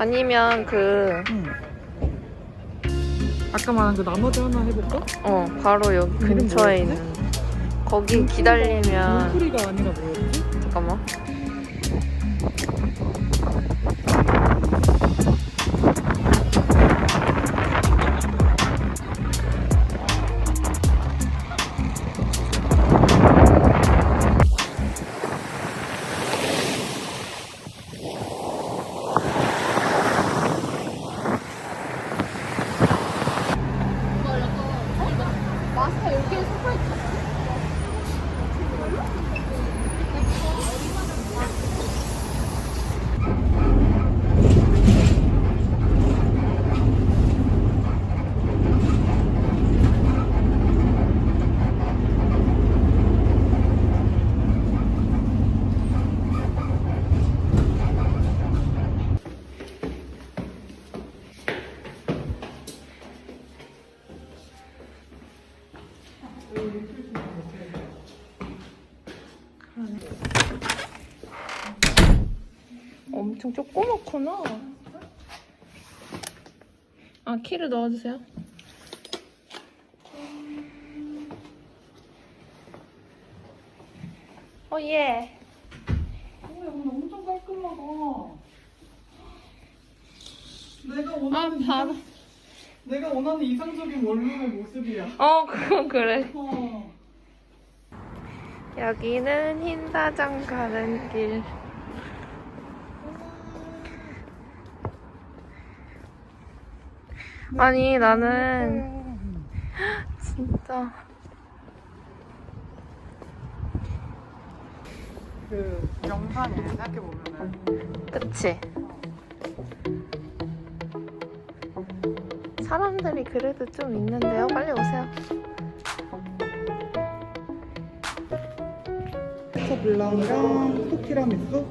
아니면 그, 응. 아까 말한 그 나머지 하나 해볼까? 어, 바로 여기 이름 근처에 뭐였지? 있는. 거기 기다리면, 물풀이가 아니라 뭐였지? 잠깐만. 엄청 조그맣구나. 아, 키를 넣어주세요. 어, 예. 오, 여기 엄청 깔끔하다. 내가 아, 원하는 바로. 이상, 내가 원하는 이상적인 원룸의 모습이야. 어, 그건 그래. 어. 여기는 흰다장 가는 길. 아니, 나는 진짜. 그 영상에 생각해 보면은 그치? 사람들이 그래도 좀 있는데요. 빨리 오세요. 블랑이랑 토티라미수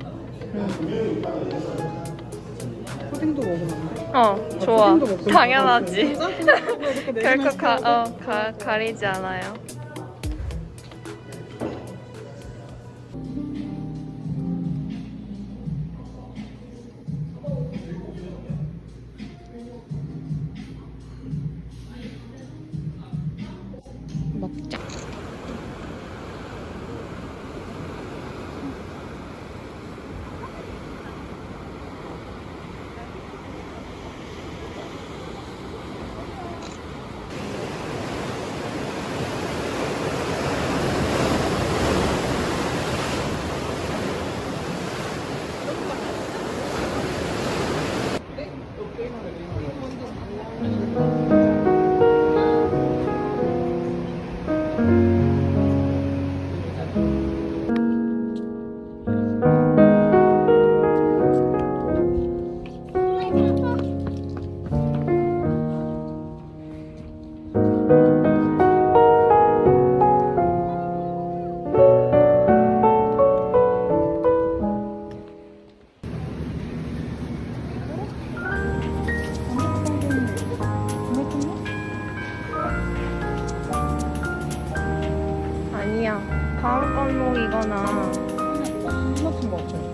푸딩도 먹으면 안 돼? 어, 좋아. 먹고 당연하지. 결코 가, 어, 가, 가리지 않아요. 아니야. 다음 건목이거나. 끝났은 것 같아.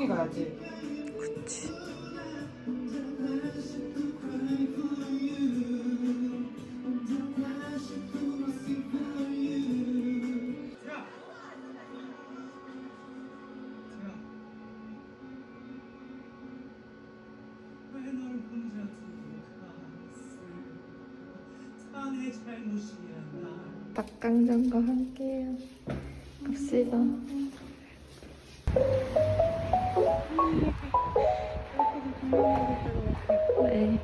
조용히 가야지. 그치. 닭강정과 함께해요. 갑시다. 네.